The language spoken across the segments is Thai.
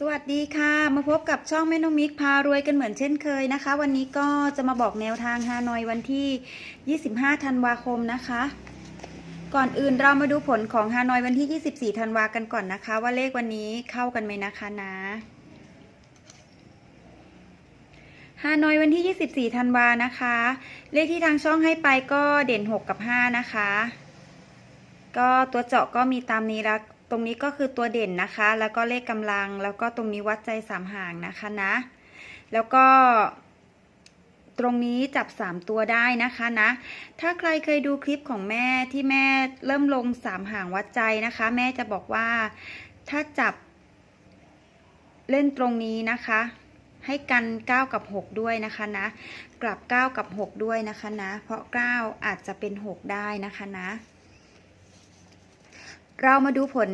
สวัสดีค่ะ มาพบกับช่องแม่นมิกพารวยกันเหมือนเช่นเคยนะคะ วันนี้ก็จะมาบอกแนวทางฮานอยวันที่ 25 ธันวาคมนะคะ ก่อนอื่นเรามาดูผลของฮานอยวันที่ 24 ธันวากันก่อนนะคะ ว่าเลขวันนี้เข้ากันไหมนะคะนะฮานอยวันที่ 24 ธันวานะคะ เลขที่ทางช่องให้ไปก็เด่น 6 กับ 5 นะคะ ก็ตัวเจาะก็มีตามนี้แล้ว ตรงนี้ก็คือตัวเด่นนะคะ แล้วก็เลขกำลัง แล้วก็ตรงนี้วัดใจสามห่างนะคะนะ แล้วก็ตรงนี้จับ 3 ตัวได้นะคะนะ ถ้าใครเคยดูคลิปของแม่ที่แม่เริ่มลงสามห่างวัดใจนะคะ แม่จะบอกว่าถ้าจับเล่นตรงนี้นะคะ ให้กัน 9 กับ 6 ด้วยนะคะนะ กลับ 9 กับ 6 ด้วยนะคะนะ เพราะ 9 อาจจะเป็น 6 ได้นะคะนะ เรามาดูผล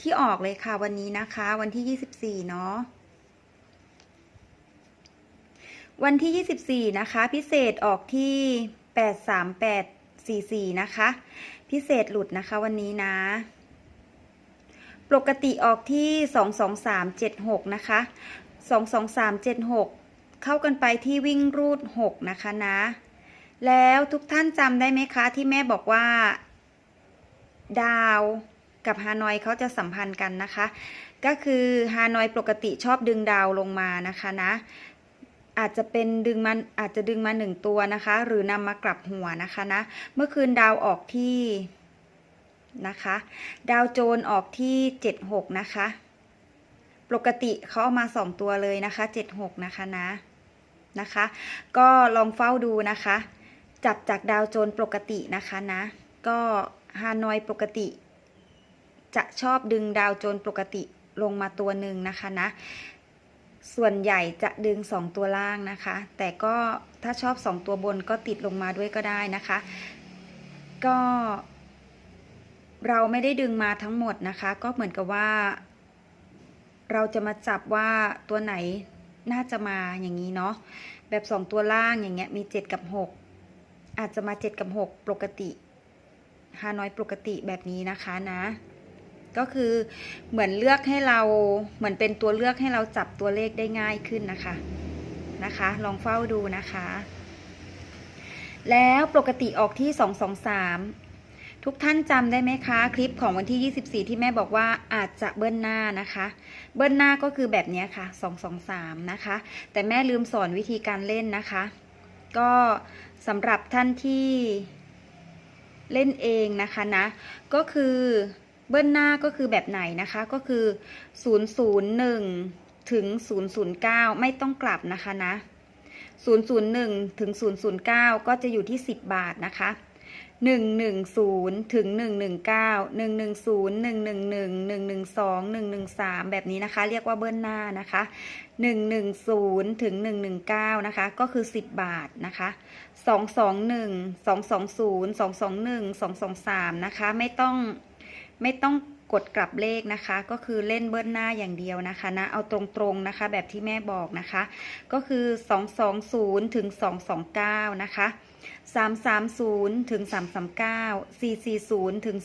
ที่ออกเลยค่ะวันนี้นะคะ วันที่ 24 เนาะวันที่ 24 นะคะ พิเศษออกที่ 83844 นะคะ พิเศษหลุดนะคะวันนี้นะ ปกติออกที่ 22376 นะคะ 22376 เข้ากันไปที่วิ่งรูด 6 นะคะนะ แล้วทุกท่านจำได้ไหมคะ ที่แม่บอกว่า ดาวกับฮานอยเขาจะสัมพันธ์กันนะคะ ก็คือฮานอยปกติชอบดึงดาวลงมานะคะนะ อาจจะเป็นดึงมันอาจจะดึงมาหนึ่งตัวนะคะ หรือนำมากลับหัวนะคะนะ เมื่อคืนดาวออกที่นะคะ ดาวโจนออกที่เจ็ดหกนะคะ ปกติเขาเอามาสองตัวเลยนะคะเจ็ดหกนะคะนะนะคะ ก็ลองเฝ้าดูนะคะ จับจากดาวโจนปกตินะคะนะ ก็ ฮานอยปกติ จะชอบดึงดาวโจนปกติลงมาตัวหนึ่งนะคะนะ ส่วนใหญ่จะดึง 2 ตัวล่างนะคะ แต่ก็ถ้าชอบ 2 ตัวบนก็ติดลงมาด้วยก็ได้นะคะ ก็ เราไม่ได้ดึงมาทั้งหมดนะคะ ก็เหมือนกับว่า เราจะมาจับว่าตัวไหนน่าจะมาอย่างนี้เนาะแบบ 2 ตัวล่างอย่างเงี้ยมี 7 กับ 6 อาจจะมา 7 กับ 6 ปกติ ฮานอยปกติแบบนี้นะคะนะ ก็คือเหมือนเลือกให้เราเหมือนเป็นตัวเลือกให้เราจับตัวเลขได้ง่ายขึ้นนะคะนะคะ ลองเฝ้าดูนะคะ แล้วปกติออกที่ 223ทุกท่านจำได้ไหมคะ คลิปของวันที่ 24 ที่แม่บอกว่าอาจจะเบิ้ลหน้านะคะ เบิ้ลหน้าก็คือแบบนี้ค่ะ 223 นะคะ แต่แม่ลืมสอนวิธีการเล่นนะคะ ก็สำหรับท่านที่ เล่นเองนะคะนะ ก็คือเบิ้ลหน้าก็คือแบบไหนนะคะก็คือ 001 ถึง 009 ไม่ต้องกลับนะคะนะ 001 ถึง 009 ก็จะอยู่ที่ 10 บาทนะคะ 110 ถึง 119 110 111 112 113 แบบนี้นะคะ เรียกว่าเบิ้ลหน้านะคะ 110 ถึง 119 นะคะ ก็คือ 10 บาทนะคะ 221 220 221 223 นะคะ ไม่ต้องไม่ต้องกดกลับเลขนะคะ ก็คือเล่นเบิ้ลหน้าอย่างเดียวนะคะนะเอาตรงๆนะคะ แบบที่แม่บอกนะคะ ก็คือ 220 ถึง 229 นะคะ 330ถึง339 440ถึง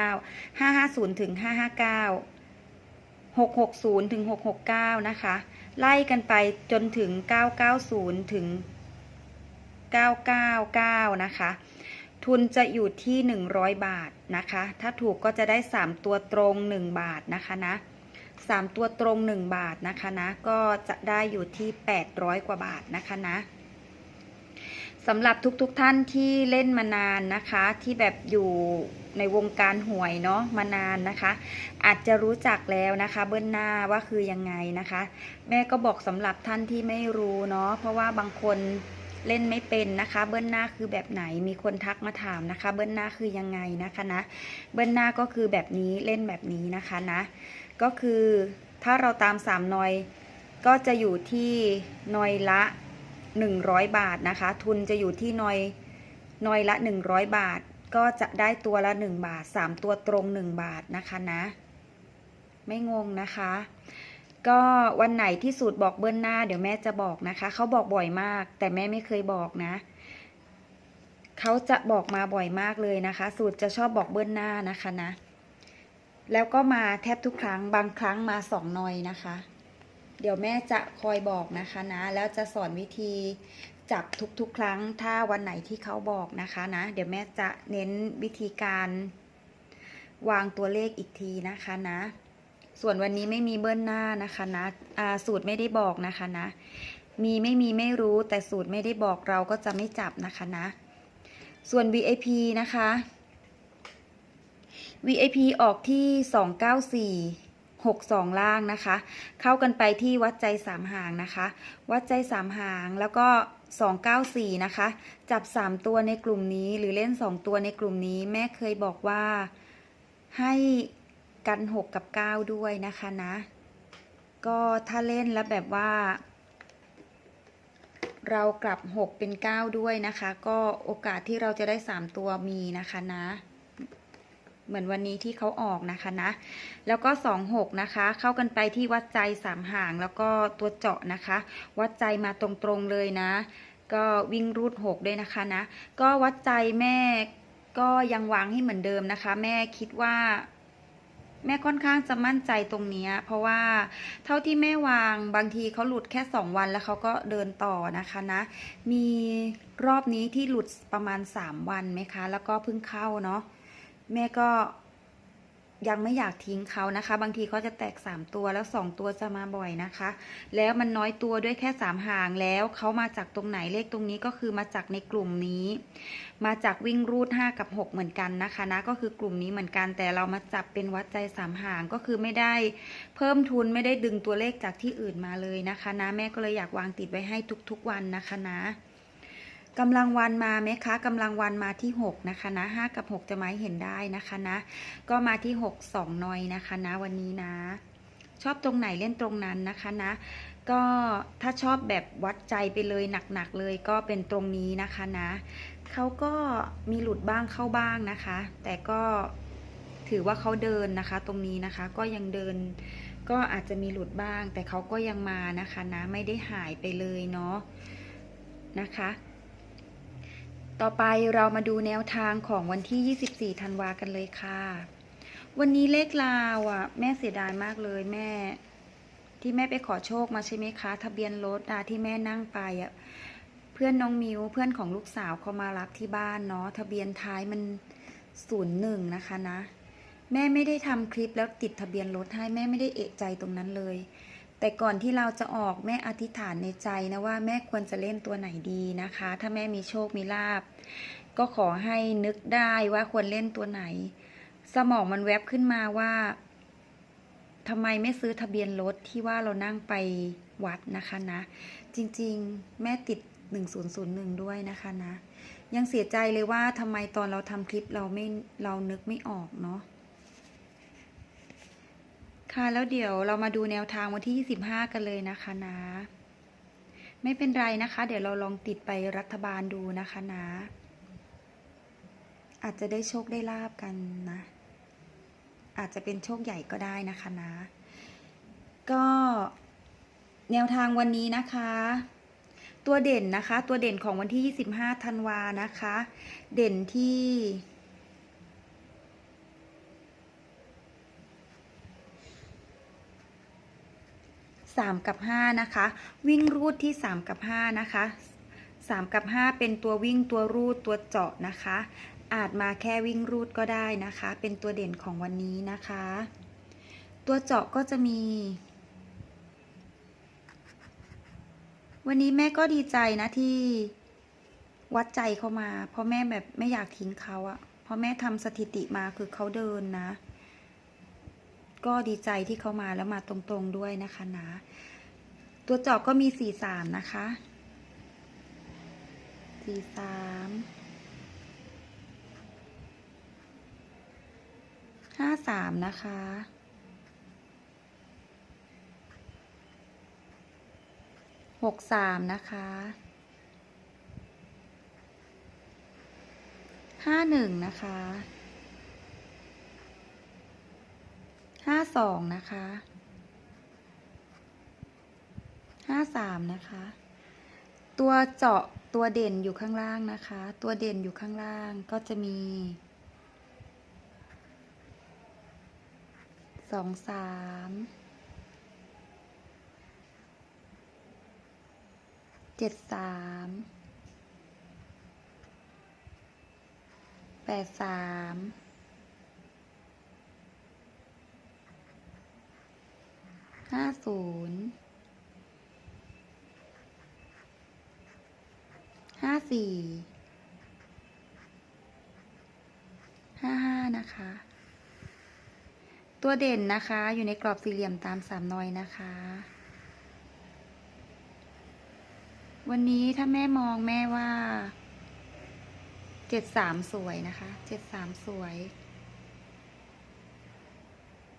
449 550ถึง559 660ถึง669 นะคะ ไล่กันไปจนถึง 990ถึง999 นะคะ ทุนจะอยู่ที่ 100 บาทนะคะ ถ้าถูกก็จะได้ 3 ตัวตรง 1 บาทนะคะนะ3ตัวตรง 1 บาทนะคะนะ ก็จะได้อยู่ที่ 800 กว่าบาทนะคะนะ สำหรับทุกๆทท่านที่เล่นมานานนะคะ ที่แบบอยู่ในวงการหวยเนาะมานานนะคะ อาจจะรู้จักแล้วนะคะ เบิ้ลหน้าว่าคือยังไงนะคะ แม่ก็บอกสำหรับท่านที่ไม่รู้เนาะเพราะว่าบางคนเล่นไม่เป็นนะคะ เบิ้ลหน้าคือแบบไหนมีคนทักมาถามนะคะ เบิ้ลหน้าคือยังไงนะคะนะ เบิ้ลหน้าก็คือแบบนี้เล่นแบบนี้นะคะนะ ก็คือถ้าเราตามสามนอยก็จะอยู่ที่นอยละ 100 บาทนะคะ ทุนจะอยู่ที่นอยนอยละ 100 บาท ก็จะได้ตัวละ 1 บาท 3 ตัวตรง 1 บาทนะคะนะ ไม่งงนะคะ ก็วันไหนที่สูตรบอกเบิ้ลหน้าเดี๋ยวแม่จะบอกนะคะ เขาบอกบ่อยมาก แต่แม่ไม่เคยบอกนะ เขาจะบอกมาบ่อยมากเลยนะคะ สูตรจะชอบบอกเบิ้ลหน้านะคะนะ แล้วก็มาแทบทุกครั้ง บางครั้งมาสองนอยนะคะ เดี๋ยวแม่จะคอยบอกนะคะนะ แล้วจะสอนวิธีจับทุกๆ ครั้ง ถ้าวันไหนที่เขาบอกนะคะนะ เดี๋ยวแม่จะเน้นวิธีการวางตัวเลขอีกทีนะคะนะ ส่วนวันนี้ไม่มีเบิ้ลหน้านะคะนะสูตรไม่ได้บอกนะคะนะ มีไม่มีไม่รู้แต่สูตรไม่ได้บอกเราก็จะไม่จับนะคะนะ ส่วน VIP นะคะ VIP ออกที่ 294 62 ล่างนะคะ เข้ากันไปที่วัดใจสามหางนะคะ วัดใจสามหางแล้วก็ 294 นะคะ จับ 3 ตัวในกลุ่มนี้หรือเล่น 2 ตัวในกลุ่มนี้แม่เคยบอกว่าให้กัน 6 กับ 9 ด้วยนะคะนะ ก็ถ้าเล่นแล้วแบบว่า เรากลับ 6 เป็น 9 ด้วยนะคะ ก็โอกาสที่เราจะได้ 3 ตัวมีนะคะนะ เหมือนวันนี้ที่เขาออกนะคะนะ แล้วก็26นะคะ เข้ากันไปที่วัดใจสามห่างแล้วก็ตัวเจาะนะคะ วัดใจมาตรงๆเลยนะ ก็วิ่งรูด6ด้วยนะคะนะ ก็วัดใจแม่ก็ยังวางให้เหมือนเดิมนะคะ แม่คิดว่าแม่ค่อนข้างจะมั่นใจตรงนี้ เพราะว่าเท่าที่แม่วางบางทีเขาหลุดแค่ 2 วันแล้วเขาก็เดินต่อนะคะนะ มีรอบนี้ที่หลุดประมาณ 3 วันไหมคะ แล้วก็เพิ่งเข้าเนาะ แม่ก็ยังไม่อยากทิ้งเขานะคะ บางทีเขาจะแตก 3 ตัวแล้ว 2 ตัวจะมาบ่อยนะคะ แล้วมันน้อยตัวด้วยแค่ 3 หางแล้วเขามาจากตรงไหนเลขตรงนี้ก็คือมาจากในกลุ่มนี้ มาจากวิ่งรูด 5 กับ 6 เหมือนกันนะคะนะก็คือกลุ่มนี้เหมือนกันแต่เรามาจับเป็นวัดใจ 3 หางก็คือไม่ได้เพิ่มทุนไม่ได้ดึงตัวเลขจากที่อื่นมาเลยนะคะนะแม่ก็เลยอยากวางติดไว้ให้ทุกๆวันนะคะนะ กำลังวันมาไหมคะกำลังวันมาที่ 6 นะคะนะ5กับ 6 จะมาเห็นได้นะคะนะ ก็มาที่ 6 2หน่อยนะคะนะวันนี้นะ ชอบตรงไหนเล่นตรงนั้นนะคะนะ ก็ถ้าชอบแบบวัดใจไปเลยหนักๆเลยก็เป็นตรงนี้นะคะนะเขาก็มีหลุดบ้างเข้าบ้างนะคะ แต่ก็ถือว่าเขาเดินนะคะ ตรงนี้นะคะก็ยังเดินก็อาจจะมีหลุดบ้าง แต่เขาก็ยังมานะคะนะไม่ได้หายไปเลยเนาะนะคะ ต่อไปเรามาดูแนวทางของวันที่ 24 ธันวากันเลยค่ะ วันนี้เลขลาวอะ แม่เสียดายมากเลยแม่ ที่แม่ไปขอโชคมาใช่ไหมคะ ทะเบียนรถอะที่แม่นั่งไปอะ เพื่อนน้องมิวเพื่อนของลูกสาวเขามารับที่บ้านเนาะ ทะเบียนท้ายมันศูนย์หนึ่งนะคะนะ แม่ไม่ได้ทำคลิปแล้วติดทะเบียนรถให้แม่ไม่ได้เอะใจตรงนั้นเลย แต่ก่อนที่เราจะออกแม่อธิษฐานในใจนะว่าแม่ควรจะเล่นตัวไหนดีนะคะ ถ้าแม่มีโชคมีลาบ ก็ขอให้นึกได้ว่าควรเล่นตัวไหน สมองมันแวบขึ้นมาว่าทำไมไม่ซื้อทะเบียนรถที่ว่าเรานั่งไปวัดนะคะนะ จริงๆ แม่ติด 1001 ด้วยนะคะนะ ยังเสียใจเลยว่าทำไมตอนเราทำคลิปเราไม่เรานึกไม่ออกเนาะ ค่ะแล้วเดี๋ยวเรามาดูแนวทางวันที่ 25 กันเลยนะคะนะ ไม่เป็นไรนะคะ เดี๋ยวเราลองติดไปรัฐบาลดูนะคะนะ อาจจะได้โชคได้ลาบกันนะ อาจจะเป็นโชคใหญ่ก็ได้นะคะนะ ก็แนวทางวันนี้นะคะ ตัวเด่นนะคะ ตัวเด่นของวันที่ 25 ธันวานะคะ เด่นที่ 3 กับ 5 นะคะ วิ่งรูดที่ 3 กับ 5 นะคะ 3 กับ 5 เป็นตัววิ่งตัวรูดตัวเจาะนะคะ อาจมาแค่วิ่งรูดก็ได้นะคะ เป็นตัวเด่นของวันนี้นะคะ ตัวเจาะก็จะมี วันนี้แม่ก็ดีใจนะที่วัดใจเขามา เพราะแม่แบบไม่อยากทิ้งเขาอะเพราะแม่ทำสถิติมาคือเขาเดินนะ ก็ดีใจที่เขามาแล้วมาตรงๆด้วยนะคะนะ ตัวจาะก็มีสี่สามนะคะสี่สามห้าสามนะคะหกสามนะคะห้าหนึ่งนะคะ ห้าสองนะคะห้าสามนะคะ ตัวเจาะตัวเด่นอยู่ข้างล่างนะคะ ตัวเด่นอยู่ข้างล่างก็จะมีสองสามเจ็ดสามแปดสาม ห้าศูนย์ห้าสี่ห้าห้านะคะ ตัวเด่นนะคะอยู่ในกรอบสี่เหลี่ยมตามสามนอยนะคะ วันนี้ถ้าแม่มองแม่ว่าเจ็ดสามสวยนะคะเจ็ดสามสวย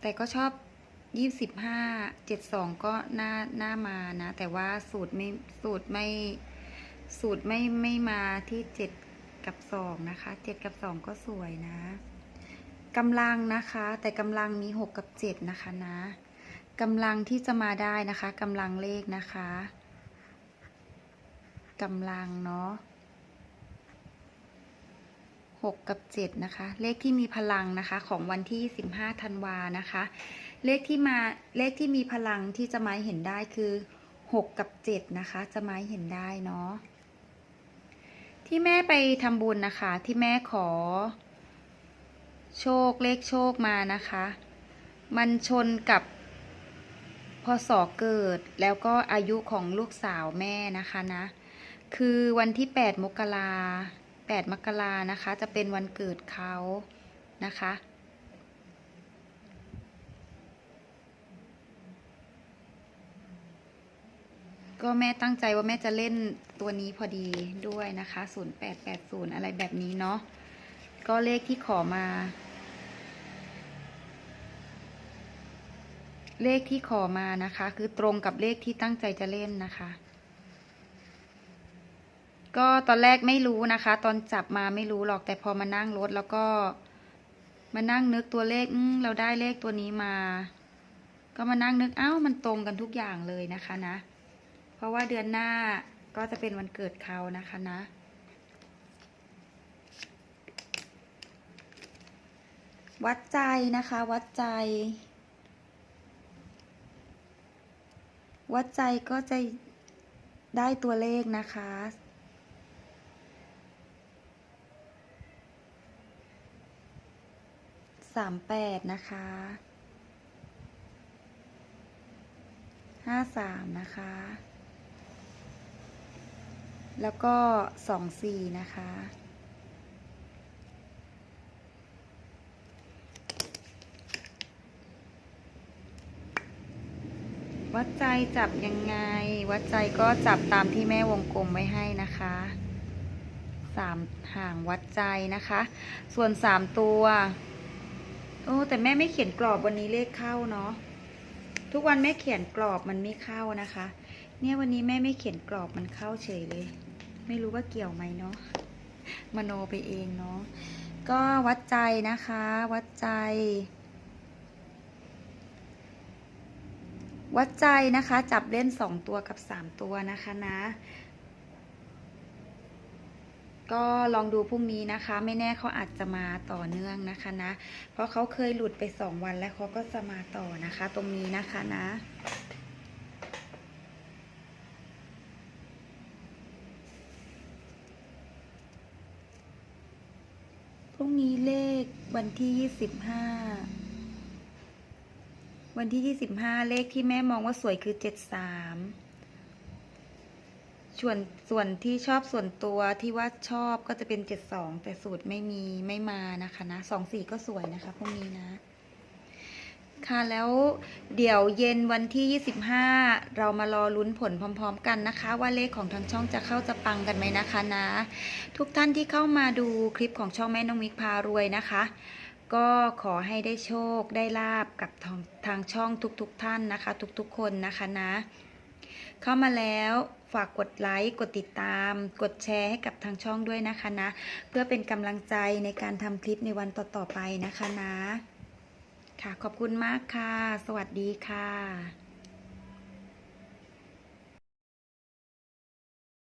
แต่ก็ชอบ ยี่สิบห้าเจ็ดสองก็หน่าหน่ามานะ แต่ว่าสูตรไม่สูตรไม่สูตรไม่ไม่มาที่เจ็ดกับสองนะคะเจ็ดกับสองก็สวยนะกำลังนะคะ แต่กำลังมีหกกับเจ็ดนะคะนะกำลังที่จะมาได้นะคะกำลังเลขนะคะกำลังเนาะหกกับเจ็ดนะคะ เลขที่มีพลังนะคะ ของวันที่สิบห้าธันวานะคะ เลขที่มาเลขที่มีพลังที่จะมาให้เห็นได้คือหกกับเจ็ดนะคะ จะมาให้เห็นได้เนาะที่แม่ไปทำบุญนะคะ ที่แม่ขอ โชคเลขโชคมานะคะ มันชนกับพศเกิดแล้วก็อายุของลูกสาวแม่นะคะนะ คือวันที่ 8 มกรา8มกรานะคะ จะเป็นวันเกิดเขานะคะ ก็แม่ตั้งใจว่าแม่จะเล่นตัวนี้พอดีด้วยนะคะ0880 อะไรแบบนี้เนาะ ก็เลขที่ขอมา เลขที่ขอมานะคะ คือตรงกับเลขที่ตั้งใจจะเล่นนะคะ ก็ตอนแรกไม่รู้นะคะ ตอนจับมาไม่รู้หรอกแต่พอมานั่งรถแล้วก็มานั่งนึกตัวเลขเราได้เลขตัวนี้มา ก็มานั่งนึกเอ้ามันตรงกันทุกอย่างเลยนะคะนะ เพราะว่าเดือนหน้าก็จะเป็นวันเกิดเขานะคะนะ วัดใจนะคะ วัดใจ วัดใจก็จะได้ตัวเลขนะคะสามแปดนะคะห้าสามนะคะ แล้วก็สองสี่นะคะ วัดใจจับยังไง วัดใจก็จับตามที่แม่วงกลมไว้ให้นะคะสามห่างวัดใจนะคะ ส่วนสามตัวโอ้แต่แม่ไม่เขียนกรอบวันนี้เลขเข้าเนาะทุกวันแม่เขียนกรอบมันไม่เข้านะคะ เนี่ยวันนี้แม่ไม่เขียนกรอบมันเข้าเฉยเลย ไม่รู้ว่าเกี่ยวไหมเนาะมโนไปเองเนาะก็วัดใจนะคะ วัดใจ วัดใจนะคะ จับเล่นสองตัวกับสามตัวนะคะนะ ก็ลองดูพรุ่งนี้นะคะ ไม่แน่เขาอาจจะมาต่อเนื่องนะคะนะ เพราะเขาเคยหลุดไปสองวันแล้วเขาก็จะมาต่อนะคะ ตรงนี้นะคะนะ รุ่งนี้เลขวันที่ยี่สิบห้าวันที่ยี่สิบห้าเลขที่แม่มองว่าสวยคือเจ็ดสามส่วนส่วนที่ชอบส่วนตัวที่ว่าชอบก็จะเป็นเจ็ดสองแต่สูตรไม่มีไม่มานะคะนะสองสี่ก็สวยนะคะพรุ่งนี้นะ ค่ะแล้วเดี๋ยวเย็นวันที่ 25 เรามารอลุ้นผลพร้อม ๆ กันนะคะ ว่าเลขของทางช่องจะเข้าจะปังกันไหมนะคะนะ ทุกท่านที่เข้ามาดูคลิปของช่องแม่น้องมิกพารวยนะคะ ก็ขอให้ได้โชคได้ลาบกับทางทางช่องทุกๆทท่านนะคะ ทุกๆ คนนะคะนะ เข้ามาแล้วฝากกดไลค์ กดติดตาม กดแชร์ให้กับทางช่องด้วยนะคะนะ เพื่อเป็นกำลังใจในการทำคลิปในวันต่อๆไปนะคะนะ ค่ะ ขอบคุณมากค่ะ สวัสดีค่ะ